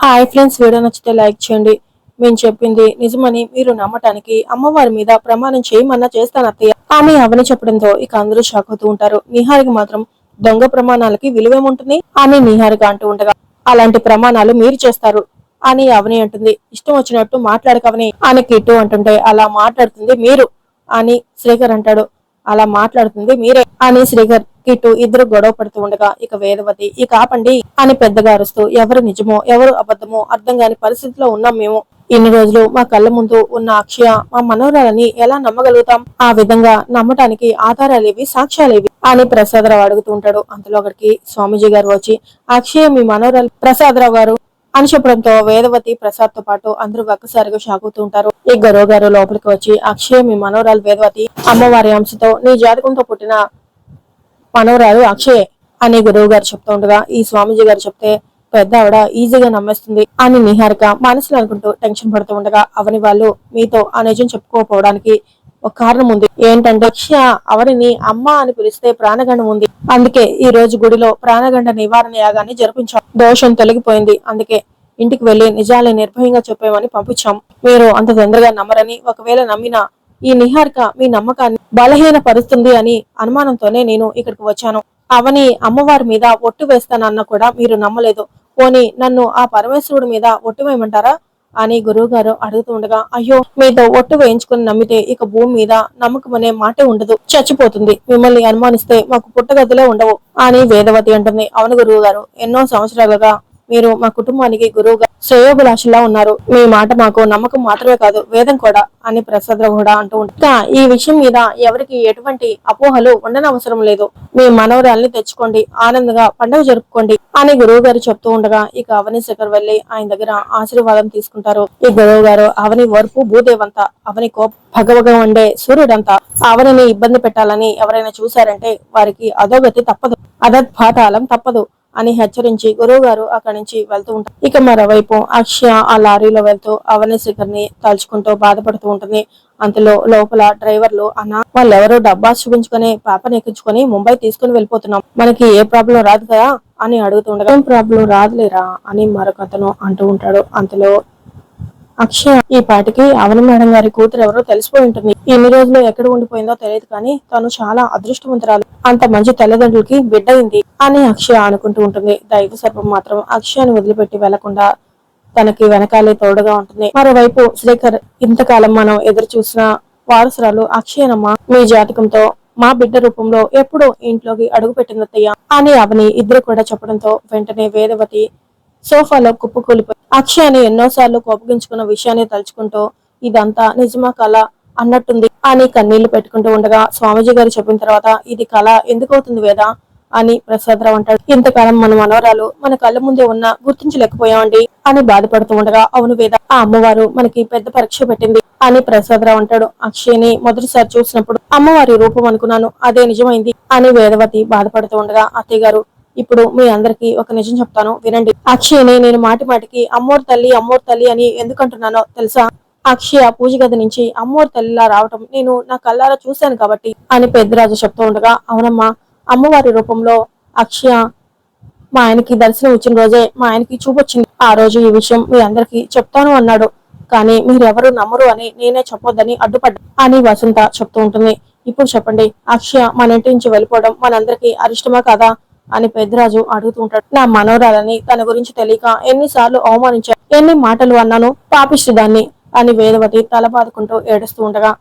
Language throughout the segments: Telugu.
హాయ్ ఫ్రెండ్స్ వీడియో నచ్చితే లైక్ చేయండి. మేము చెప్పింది నిజమని మీరు నమ్మటానికి అమ్మవారి మీద ప్రమాణం చేయమన్నా చేస్తానత్తయ్య ఆమె అవని చెప్పడంతో ఇక అందరూ షాక్ అవుతూ ఉంటారు. నిహారికి మాత్రం దొంగ ప్రమాణాలకి విలువేముంటుంది? అని నిహారిక అంటూ ఉండగా అలాంటి ప్రమాణాలు మీరు చేస్తారు అని అవని అంటుంది. ఇష్టం వచ్చినట్టు మాట్లాడకవని అని కిట్టు అంటుంటే అలా మాట్లాడుతుంది మీరు అని శ్రీకర్ అంటాడు. అలా మాట్లాడుతుంది. మీరే అని శ్రీగర్ కిట్టు ఇద్దరు గొడవ పడుతూ ఉండగా ఇక వేదవతి ఇక ఆపండి అని పెద్దగా అరుస్తూ ఎవరు నిజమో ఎవరు అబద్ధమో అర్థం కాని పరిస్థితిలో ఉన్నాం మేము. ఇన్ని రోజులు మా కళ్ళ ముందు ఉన్న అక్షయ మా మనోరాలని ఎలా నమ్మగలుగుతాం? ఆ విధంగా నమ్మటానికి ఆధారాలేవి సాక్ష్యాలేవి? అని ప్రసాదరావు అడుగుతూ ఉంటాడు. అంతలో అక్కడికి స్వామీజీ గారు వచ్చి అక్షయ మీ మనోరాలు ప్రసాదరావు గారు అని చెప్పడంతో వేదవతి ప్రసాద్తో పాటు అందరూ ఒక్కసారిగా షాక్ అవుతూ ఉంటారు. ఈ గరో గారు లోపలికి వచ్చి అక్షయ మీ మనోరాలు వేదవతి అమ్మవారి అంశతో నీ జాతకంతో పుట్టిన మనవరాలు అక్షయ్ అని గురువు గారు చెప్తూ ఉండగా ఈ స్వామీజీ గారు చెప్తే పెద్ద ఆవిడ ఈజీగా నమ్మేస్తుంది అని నిహారిక మనసులో అనుకుంటూ టెన్షన్ పడుతూ ఉండగా అవని వాళ్ళు మీతో ఆ నిజం చెప్పుకోకపోవడానికి ఒక కారణం ఉంది. ఏంటంటే దక్ష అవరిని అమ్మ అని పిలిస్తే ప్రాణగండం ఉంది. అందుకే ఈ రోజు గుడిలో ప్రాణగండ నివారణ యాగాన్ని జరిపించాం. దోషం తొలగిపోయింది. అందుకే ఇంటికి వెళ్ళి నిజాలే నిర్భయంగా చెప్పామని పంపించాం. మీరు అంత తొందరగా నమ్మరని ఒకవేళ నమ్మినా ఈ నిహారిక మీ నమ్మకాన్ని బలహీన పరుస్తుంది అని అనుమానంతోనే నేను ఇక్కడికి వచ్చాను. అవని అమ్మవారి మీద ఒట్టు వేస్తానన్న కూడా మీరు నమ్మలేదు. పోనీ నన్ను ఆ పరమేశ్వరుడి మీద ఒట్టు వేయమంటారా? అని గురువు గారు అడుగుతూ ఉండగా అయ్యో మీతో ఒట్టు వేయించుకుని నమ్మితే ఇక భూమి మీద నమ్మకం అనే మాటే ఉండదు. చచ్చిపోతుంది. మిమ్మల్ని అనుమానిస్తే మాకు పుట్టగదిలే ఉండవు అని వేదవతి అంటుంది. అవును గురువు గారు ఎన్నో సంవత్సరాలుగా మీరు మా కుటుంబానికి గురువుగా శ్రేయోభిలాషులా ఉన్నారు. మీ మాట మాకు నమ్మకం మాత్రమే కాదు వేదం కూడా అని ప్రసాదరావు కూడా అంటూ ఉంటా ఈ విషయం మీద ఎవరికి ఎటువంటి అపోహలు ఉండనవసరం లేదు. మీ మనవరాల్ని తెచ్చుకోండి ఆనందంగా పండుగ జరుపుకోండి అని గురువు గారు చెప్తూ ఉండగా ఇక అవని శేఖర్ వెళ్ళి ఆయన దగ్గర ఆశీర్వాదం తీసుకుంటారు. ఈ గురువు గారు అవని వరపు భూదేవంతా అవని కోప భగవగా ఉండే సూర్యుడంతా అవనిని ఇబ్బంది పెట్టాలని ఎవరైనా చూశారంటే వారికి అధోగతి తప్పదు. అదత్పాతాలం తప్పదు. అని హెచ్చరించి గురువు గారు అక్కడి నుంచి వెళ్తూ ఉంటారు. ఇక మరోవైపు అక్షయ ఆ లారీలో వెళ్తూ అవని శిఖర్ని తలుచుకుంటూ బాధపడుతూ ఉంటుంది. అంతలో లోపల డ్రైవర్లు అన్న వాళ్ళెవరో డబ్బా చూపించుకొని పాపని ఎక్కించుకొని ముంబై తీసుకుని వెళ్ళిపోతున్నాం. మనకి ఏ ప్రాబ్లం రాదు కదా అని అడుగుతుండగా ఏం ప్రాబ్లం రాదులేరా అని మరొక అతను అంటూ ఉంటాడు. అంతలో అక్షయ ఈ పాటికి అవని మేడం గారి కూతురు ఎవరో తెలిసిపోయి ఉంటుంది. ఎన్ని రోజులు ఎక్కడ ఉండిపోయిందో తెలియదు కానీ తను చాలా అదృష్టవంతురాలు. అంత మంచి తల్లిదండ్రులకి బిడ్డయింది అని అక్షయ అనుకుంటూ ఉంటుంది. దైవ సర్పం మాత్రం అక్షయాన్ని వదిలిపెట్టి వెళ్ళకుండా తనకి వెనకాలే తోడుగా ఉంటుంది. మరోవైపు శ్రీకర్ ఇంతకాలం మనం ఎదురు చూసిన వారసురాలు అక్షయనమ్మ మీ జాతకంతో మా బిడ్డ రూపంలో ఎప్పుడో ఇంట్లోకి అడుగు పెట్టిందత్తయ్య అని అవని ఇద్దరు కూడా చెప్పడంతో వెంటనే వేదవతి సోఫాలో కుప్పకూలిపోయి అక్షయాన్ని ఎన్నోసార్లు కోపగించుకున్న విషయాన్ని తలుచుకుంటూ ఇదంతా నిజమా కళ అన్నట్టుంది. అని కన్నీళ్ళు పెట్టుకుంటూ ఉండగా స్వామీజీ గారు చెప్పిన తర్వాత ఇది కళ ఎందుకు అవుతుంది వేదా? అని ప్రసాదరావు అంటాడు. ఇంతకాలం మన మనవరాలు మన కళ్ళ ముందే ఉన్న గుర్తించలేకపోయామండి అని బాధపడుతూ ఉండగా అవును వేద ఆ అమ్మవారు మనకి పెద్ద పరీక్ష పెట్టింది అని ప్రసాదరావు అంటాడు. అక్షయ్ని మొదటిసారి చూసినప్పుడు అమ్మవారి రూపం అనుకున్నాను అదే నిజమైంది అని వేదవతి బాధపడుతూ ఉండగా అత్తయ్య గారు ఇప్పుడు మీ అందరికి ఒక నిజం చెప్తాను వినండి. అక్షయ్ని నేను మాటి మాటికి అమ్మోరు తల్లి అమ్మోరు తల్లి అని ఎందుకంటున్నానో తెలుసా? అక్షయ పూజ గది నుంచి అమ్మోరు తల్లిలా రావటం నేను నా కళ్ళారా చూశాను కాబట్టి అని పెద్దరాజు చెప్తూ ఉండగా అవునమ్మా అమ్మవారి రూపంలో అక్షయ మా ఆయనకి దర్శనం ఇచ్చిన రోజే మా ఆయనకి చూపొచ్చింది. ఆ రోజు ఈ విషయం మీ అందరికి చెప్తాను అన్నాడు. కానీ మీరెవరు నమ్మరు అని నేనే చెప్పొద్దని అడ్డుపడ్డా అని వసంత చెప్తూ ఉంటుంది. ఇప్పుడు చెప్పండి అక్షయ మన ఇంటి నుంచి వెళ్ళిపోవడం మనందరికి అరిష్టమా కదా? అని పెద్దరాజు అడుగుతూ ఉంటాడు. నా మనోరాలని తన గురించి తెలియక ఎన్నిసార్లు అవమానించాడు ఎన్ని మాటలు అన్నాను పాపిష్టి దాన్ని అని వేదవతి తల బాదుకుంటూ ఏడుస్తూ ఉండగా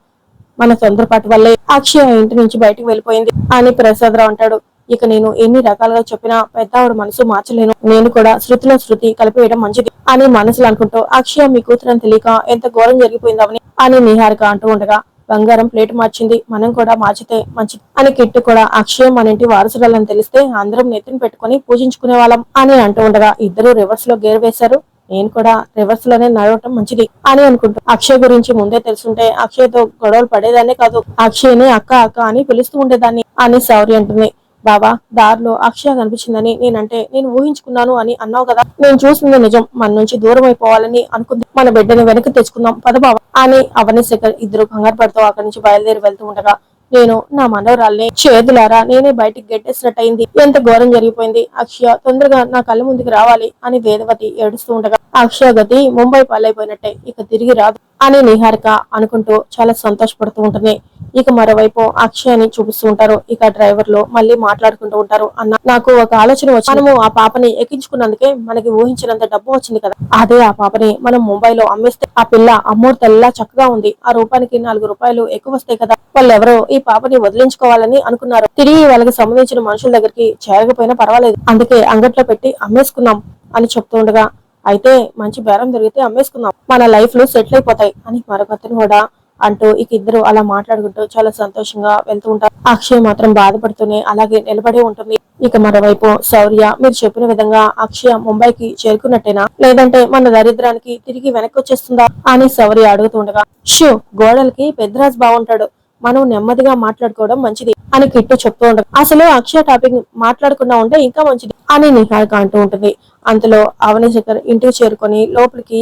మన తొందరపాటు వల్లే అక్షయ ఇంటి నుంచి బయటకు వెళ్ళిపోయింది అని ప్రసాదరావు అంటాడు. ఇక నేను ఎన్ని రకాలుగా చెప్పినా పెద్దావిడ మనసు మార్చలేను. నేను కూడా శృతిలో శృతి కలిపేయడం మంచిది అని మనసులు అనుకుంటూ అక్షయ మీ కూతురని తెలియక ఎంత ఘోరం జరిగిపోయిందవని అని నిహారిక అంటూ ఉండగా బంగారం ప్లేట్ మార్చింది. మనం కూడా మార్చితే మంచి అని కిట్టు కూడా అక్షయం మన ఇంటి వారసురాలని తెలిస్తే అందరం నెత్తిని పెట్టుకుని పూజించుకునే వాళ్ళం అని అంటూ ఉండగా ఇద్దరు రివర్స్లో గేర్ వేశారు. నేను కూడా రివర్స్లోనే నడవటం మంచిది అని అనుకుంటూ. అక్షయ్ గురించి ముందే తెలుసుంటే అక్షయ్తో గొడవలు పడేదాన్నే కాదు. అక్షయ్ని అక్క అక్క అని పిలుస్తూ ఉండేదాన్ని అని సౌరి అంటుంది. బాబా దారిలో అక్షయ కనిపించిందని నేనంటే నేను ఊహించుకున్నాను అని అన్నావు కదా. నేను చూసింది నిజం. మన నుంచి దూరం అయిపోవాలని అనుకుంది. మన బిడ్డని వెనక్కి తెచ్చుకుందాం. పద బాబా అని అవని శేఖర్ ఇద్దరు కంగారు పడుతూ అక్కడి నుంచి బయలుదేరి వెళ్తూ ఉండగా నేను నా మనవరాల్ని చేతులారా నేనే బయటికి గెట్టేసినట్టయింది. ఎంత ఘోరం జరిగిపోయింది. అక్షయ తొందరగా నా కళ్ళ ముందుకు రావాలి అని వేదవతి ఏడుస్తూ ఉండగా అక్షయ గతి ముంబై పాలైపోయినట్టే. ఇక తిరిగి రాదు. అని నిహారిక అనుకుంటూ చాలా సంతోషపడుతూ ఉంటుంది. ఇక మరోవైపు అక్షయాన్ని చూపిస్తూ ఉంటారు. ఇక డ్రైవర్లు మళ్ళీ మాట్లాడుకుంటూ ఉంటారు. అన్న నాకు ఒక ఆలోచన వచ్చి మనము ఆ పాపని ఎక్కించుకున్నందుకే మనకి ఊహించినంత డబ్బు వచ్చింది కదా. అదే ఆ పాపని మనం ముంబైలో అమ్మేస్తే ఆ పిల్ల అమ్మోరు తెల్లా చక్కగా ఉంది. ఆ రూపానికి నాలుగు రూపాయలు ఎక్కువ వస్తాయి కదా. వాళ్ళు ఈ పాపని వదిలించుకోవాలని అనుకున్నారు. తిరిగి వాళ్ళకి సంబంధించిన మనుషుల దగ్గరికి చేరకపోయినా పర్వాలేదు. అందుకే అంగట్లో పెట్టి అమ్మేసుకున్నాం అని చెప్తూ ఉండగా అయితే మంచి బేరం దొరికితే అమ్మేసుకుందాం. మన లైఫ్లో సెటిల్ అయిపోతాయి. అని మరొకతను కూడా అంటూ ఇక ఇద్దరు అలా మాట్లాడుకుంటూ చాలా సంతోషంగా వెళ్తూ ఉంటారు. అక్షయ్ మాత్రం బాధపడుతూనే అలాగే నిలబడి ఉంటుంది. ఇక మరోవైపు శౌర్య మీరు చెప్పిన విధంగా అక్షయ ముంబైకి చేరుకున్నట్టేనా? లేదంటే మన దరిద్రానికి తిరిగి వెనక్కి వచ్చేస్తుందా? అని శౌర్య అడుగుతుండగా షూ గోడలకి పెద్దరాజు బాగుంటాడు మనం నెమ్మదిగా మాట్లాడుకోవడం మంచిది అని కిట్టు చెప్తూ ఉండదు అసలు అక్షయ టాపిక్ మాట్లాడకుండా ఉంటే ఇంకా మంచిది అని నిహారిక అంటూ ఉంటుంది. అంతలో అవని శేఖర్ ఇంటికి చేరుకొని లోపలికి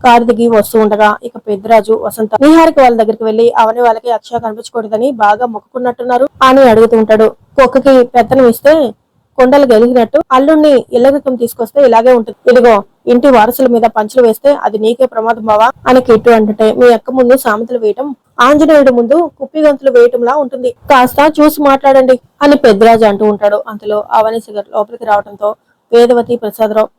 కారు దిగి వస్తూ ఉండగా ఇక పెద్దరాజు వసంత నిహారిక వాళ్ళ దగ్గరికి వెళ్ళి అవని వాళ్ళకి అక్షయ కనిపించకూడదని బాగా మొక్కుకున్నట్టున్నారు అని అడుగుతూ ఉంటాడు. కుక్కకి పెత్తనం ఇస్తే కొండలు గెలిగినట్టు అల్లుణ్ణి ఇళ్ళగకం తీసుకొస్తే ఇలాగే ఉంటుంది. ఇదిగో ఇంటి వారసుల మీద పంచులు వేస్తే అది నీకే ప్రమాదం బావా అని కిట్టు అంటే మీ అక్క ముందు సామెతలు వేయటం ఆంజనేయుడి ముందు కుప్పి గంతులు వేయటంలా ఉంటుంది. కాస్త చూసి మాట్లాడండి అని పెద్దరాజు అంటూ ఉంటాడు. అంతలో అవని సిగర్ లోపలికి రావడంతో వేదవతి ప్రసాదరావు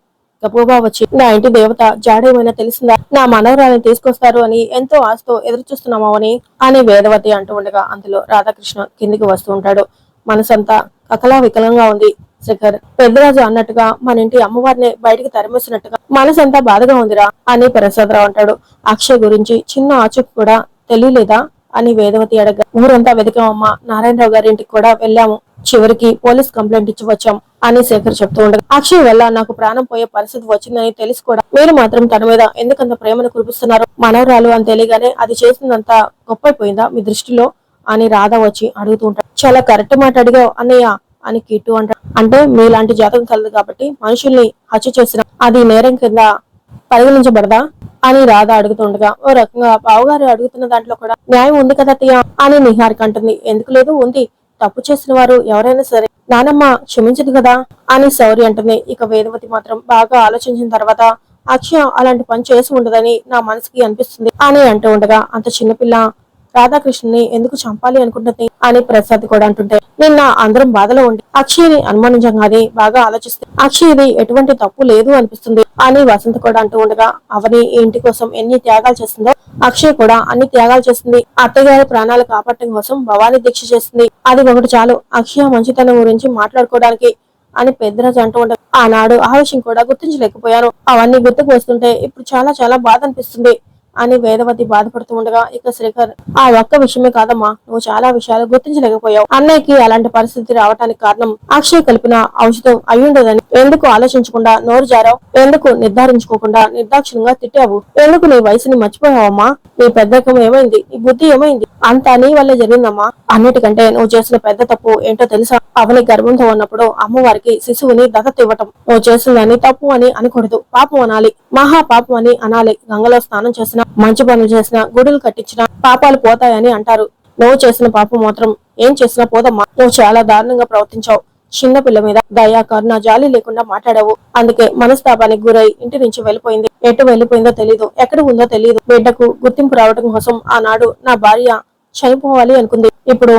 గబగబా వచ్చి నా ఇంటి దేవత జాడేమైనా తెలిసిందా? నా మనవరాలను తీసుకొస్తారు అని ఎంతో ఆశతో ఎదురు చూస్తున్నామా అని అని వేదవతి అంటూ ఉండగా అందులో రాధాకృష్ణ కిందికి వస్తూ ఉంటాడు. మనసంతా కకలా వికలంగా ఉంది శేఖర్. పెద్దరాజు అన్నట్టుగా మన ఇంటి అమ్మవారిని బయటికి తరిమేసినట్టుగా మనసంతా బాధగా ఉందిరా అని ప్రసాదరావు అంటాడు. అక్షయ్ గురించి చిన్న ఆచూకు కూడా తెలియలేదా అని వేదవతి అడగ ఊరంతా వెతికామమ్మా నారాయణరావు గారి ఇంటికి కూడా వెళ్ళాము. చివరికి పోలీస్ కంప్లైంట్ ఇచ్చి వచ్చాం అని శేఖర్ చెప్తూ ఉండగా అక్షయ్ వల్ల నాకు ప్రాణం పోయే పరిస్థితి వచ్చిందని తెలిసి కూడా మీరు మాత్రం తన మీద ఎందుకంత ప్రేమను కురిపిస్తున్నారు మనవరాలు అని తెలియగానే అది చేసిందంతా గొప్పైపోయిందా మీ దృష్టిలో? అని రాధ వచ్చి అడుగుతూ ఉంటాడు చాలా కరెక్ట్ మాట అడిగావు అన్నయ్య అని కిట్టు అంటాడు అంటే మీలాంటి జాతకం కలదు కాబట్టి మనుషుల్ని హత్య చేసిన అది నేరం కింద పరిగణించబడదా అని రాధ అడుగుతుండగా ఓ రకంగా బావగారు అడుగుతున్న దాంట్లో కూడా న్యాయం ఉంది కదా తియా అని నిహారిక అంటుంది. ఎందుకు లేదు ఉంది. తప్పు చేసిన వారు ఎవరైనా సరే నానమ్మ క్షమించదు కదా అని శౌరి అంటుంది. ఇక వేదవతి మాత్రం బాగా ఆలోచించిన తర్వాత అక్షయ అలాంటి పని చేసి ఉండదని నా మనసుకి అనిపిస్తుంది అని అంటూ ఉండగా అంత చిన్నపిల్ల రాధాకృష్ణని ఎందుకు చంపాలి అనుకుంటుంది అని ప్రసాద్ కూడా అంటుంటే నిన్న అందరం బాధలో ఉండి అక్షయ్ని అనుమానించగానే బాగా ఆలోచిస్తే అక్షయ్ది ఎటువంటి తప్పు లేదు అనిపిస్తుంది అని వసంత కూడా అంటూ ఉండగా అవని ఇంటి కోసం ఎన్ని త్యాగాలు చేస్తుందో అక్షయ్ కూడా అన్ని త్యాగాలు చేస్తుంది. అత్తగారి ప్రాణాలు కాపాడటం కోసం భవానీ దీక్ష చేస్తుంది. అది ఒకటి చాలు అక్షయ మంచితనం గురించి మాట్లాడుకోవడానికి అని పెద్దరాజు అంటూ ఉండగా ఆనాడు ఆ విషయం కూడా గుర్తించలేకపోయాను. అవన్నీ గుర్తుకు వస్తుంటే ఇప్పుడు చాలా చాలా బాధ అనిపిస్తుంది. అని వేదవతి బాధపడుతూ ఉండగా ఇక శ్రీకర్ ఆ ఒక్క విషయమే కాదమ్మా. నువ్వు చాలా విషయాలు గుర్తించలేకపోయావు. అన్నయ్యకి అలాంటి పరిస్థితి రావడానికి కారణం అక్షయ్ కలిపిన ఔషధం అయ్యుండదని ఎందుకు ఆలోచించకుండా నోరు జారావు? ఎందుకు నిర్ధారించుకోకుండా నిర్దాక్షిణంగా తిట్టావు? ఎందుకు నీ వయసుని మర్చిపోయావమ్మా? నీ పెద్దకం ఏమైంది? నీ బుద్ధి ఏమైంది? అంతా నీ వల్ల జరిగిందమ్మా. అన్నిటికంటే నువ్వు చేసిన పెద్ద తప్పు ఏంటో తెలుసా? అవని గర్భంతో ఉన్నప్పుడు అమ్మవారికి శిశువుని దత్తత ఇవ్వటం. నువ్వు చేసిందని తప్పు అని అనకూడదు పాపం అనాలి. మహాపాపం అని అనాలి. గంగలో స్నానం చేసిన మంచి పనులు చేసిన గుడులు కట్టించిన పాపాలు పోతాయని అంటారు. నువ్వు చేసిన పాపం మాత్రం ఏం చేసినా పోదమ్మా. నువ్వు చాలా దారుణంగా ప్రవర్తించావు. చిన్న పిల్ల మీద దయా కరుణ జాలి లేకుండా మాట్లాడావు. అందుకే మనస్తాపానికి గురై ఇంటి నుంచి వెళ్ళిపోయింది. ఎటు వెళ్ళిపోయిందో తెలీదు. ఎక్కడ ఉందో తెలీదు. బిడ్డకు గుర్తింపు రావడం కోసం ఆనాడు నా భార్య చనిపోవాలి అనుకుంది. ఇప్పుడు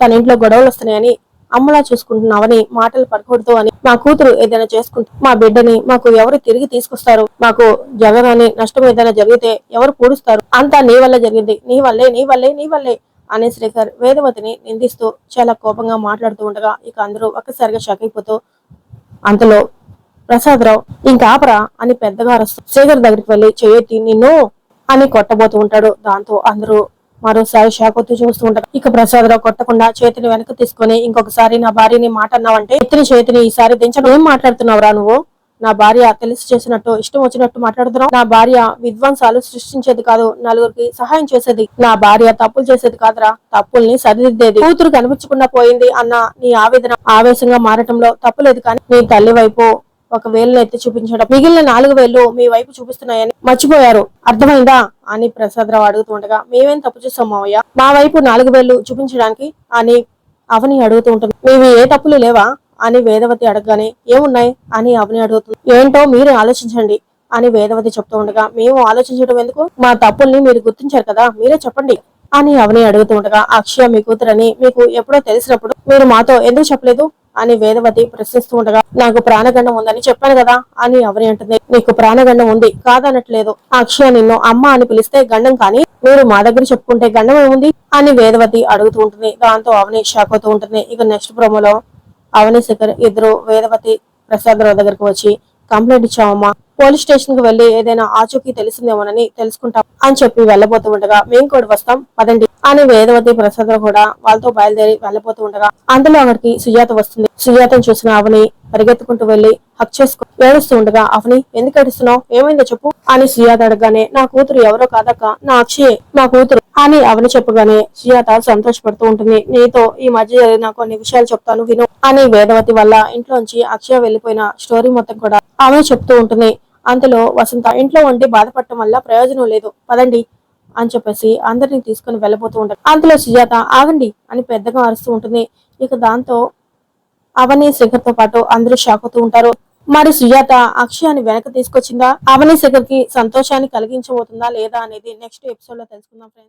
తన ఇంట్లో గొడవలు వస్తున్నాయని అమ్మలా చూసుకుంటున్నావని మాటలు పడకూడదు అని మా కూతురు ఏదైనా చేసుకుంటే మా బిడ్డని మాకు ఎవరు తిరిగి తీసుకొస్తారు? మాకు జగనని నష్టం ఏదైనా జరిగితే ఎవరు పూడుస్తారు? అంతా నీ వల్ల జరిగింది. నీ వల్లే నీ వల్లే నీ వల్లే అని శ్రీకర్ వేదవతిని నిందిస్తూ చాలా కోపంగా మాట్లాడుతూ ఉండగా ఇక అందరూ ఒక్కసారిగా షాక్ అయిపోతూ అంతలో ప్రసాదరావు ఇంకా ఆపరా? అని పెద్దగా అరుస్తూ శ్రీకర్ దగ్గరికి వెళ్ళి చేయొత్తి నిన్ను అని కొట్టబోతూ ఉంటాడు. దాంతో అందరూ మరోసారి షాకొత్తి చూస్తూ ఉంటారు. ఇక ప్రసాదరావు కొట్టకుండా చేతిని వెనక్కి తీసుకొని ఇంకొకసారి నా భార్యని మాట అన్నావంటే ఎత్తిన చేతిని ఈసారి దించడం ఏం మాట్లాడుతున్నావురా నువ్వు? నా భార్య తెలిసి చేసినట్టు ఇష్టం వచ్చినట్టు మాట్లాడుతున్నావు. నా భార్య విధ్వంసాలు సృష్టించేది కాదు నలుగురికి సహాయం చేసేది. నా భార్య తప్పులు చేసేది కాదురా తప్పుల్ని సరిదిద్దేది. కూతురు కనిపించకుండా పోయింది అన్న నీ ఆవేదన ఆవేశంగా మారటంలో తప్పులేదు కానీ నీ తల్లి వైపు ఒక వేలు ఎత్తి చూపించడం. మిగిలిన నాలుగు వేలు మీ వైపు చూపిస్తున్నాయని మర్చిపోయారు. అర్థమైందా? అని ప్రసాదరావు అడుగుతూ ఉండగా మేమేం తప్పు చేస్తాం మావయ్య? మా వైపు నాలుగు వేలు చూపించడానికి అని అవని అడుగుతూ ఉంటుంది. మీవి ఏ తప్పులు లేవా? అని వేదవతి అడగగానే ఏమున్నాయి? అని అవని అడుగుతుంది. ఏంటో మీరు ఆలోచించండి. అని వేదవతి చెప్తూ ఉండగా మేము ఆలోచించడం ఎందుకు? మా తప్పుల్ని మీరు గుర్తించారు కదా మీరే చెప్పండి. అని అవని అడుగుతూ ఉండగా అక్షయ మీ కూతురని మీకు ఎప్పుడో తెలిసినప్పుడు మీరు మాతో ఎందుకు చెప్పలేదు? అని వేదవతి ప్రశ్నిస్తూ ఉండగా నాకు ప్రాణగండం ఉందని చెప్పాను కదా అని అవని అంటుంది. నీకు ప్రాణగండం ఉంది కాదనట్లేదు. అక్షయ నిన్ను అమ్మ అని పిలిస్తే గండం కానీ మీరు మా దగ్గర చెప్పుకుంటే గండం ఏముంది? అని వేదవతి అడుగుతూ ఉంటుంది. దాంతో అవని షాక్ అవుతూ ఉంటుంది. ఇక నెక్స్ట్ ప్రోమోలో అవని శిఖర్ ఇద్దరు వేదవతి ప్రసాదరావు దగ్గరకు వచ్చి కంప్లైంట్ ఇచ్చామమ్మా పోలీస్ స్టేషన్కు వెళ్ళి ఏదైనా ఆచూకీ తెలిసిందేమోనని తెలుసుకుంటాం అని చెప్పి వెళ్ళబోతూ ఉండగా మేము కూడా వస్తాం. పదండి. అని వేదవతి ప్రసాద్ కూడా వాళ్ళతో బయలుదేరి వెళ్ళబోతూ ఉండగా అందులో అక్కడికి సుజాత వస్తుంది. సుజాతను చూసిన అవని పరిగెత్తుకుంటూ వెళ్ళి హక్ చేసుకు ఏడుస్తూ ఉండగా అవని ఎందుకు ఏడుస్తున్నావు? ఏమైందో చెప్పు అని సుజాత అడగగానే నా కూతురు ఎవరో కాదక్క? నా అక్షయే నా కూతురు అని అవని చెప్పగానే సుజాత సంతోషపడుతూ ఉంటుంది. నీతో ఈ మధ్య జరిగిన కొన్ని విషయాలు చెప్తాను విను అని వేదవతి వల్ల ఇంట్లోంచి అక్షయ వెళ్ళిపోయిన స్టోరీ మొత్తం కూడా ఆమె చెప్తూ ఉంటుంది. అంతలో వసంత ఇంట్లో ఉండి బాధపడటం వల్ల ప్రయోజనం లేదు. పదండి అని చెప్పేసి అందరిని తీసుకుని వెళ్ళబోతూ ఉంటారు అంతలో సుజాత ఆగండి అని పెద్దగా అరుస్తూ ఉంటుంది. ఇక దాంతో అవని శేఖర్తో పాటు అందరూ షాక్ అవుతూ ఉంటారు. మరి సుజాత అక్షయాన్ని వెనక తీసుకొచ్చిందా? అవని శేఖర్కి సంతోషాన్ని కలిగించబోతుందా లేదా అనేది నెక్స్ట్ ఎపిసోడ్లో తెలుసుకుందాం ఫ్రెండ్స్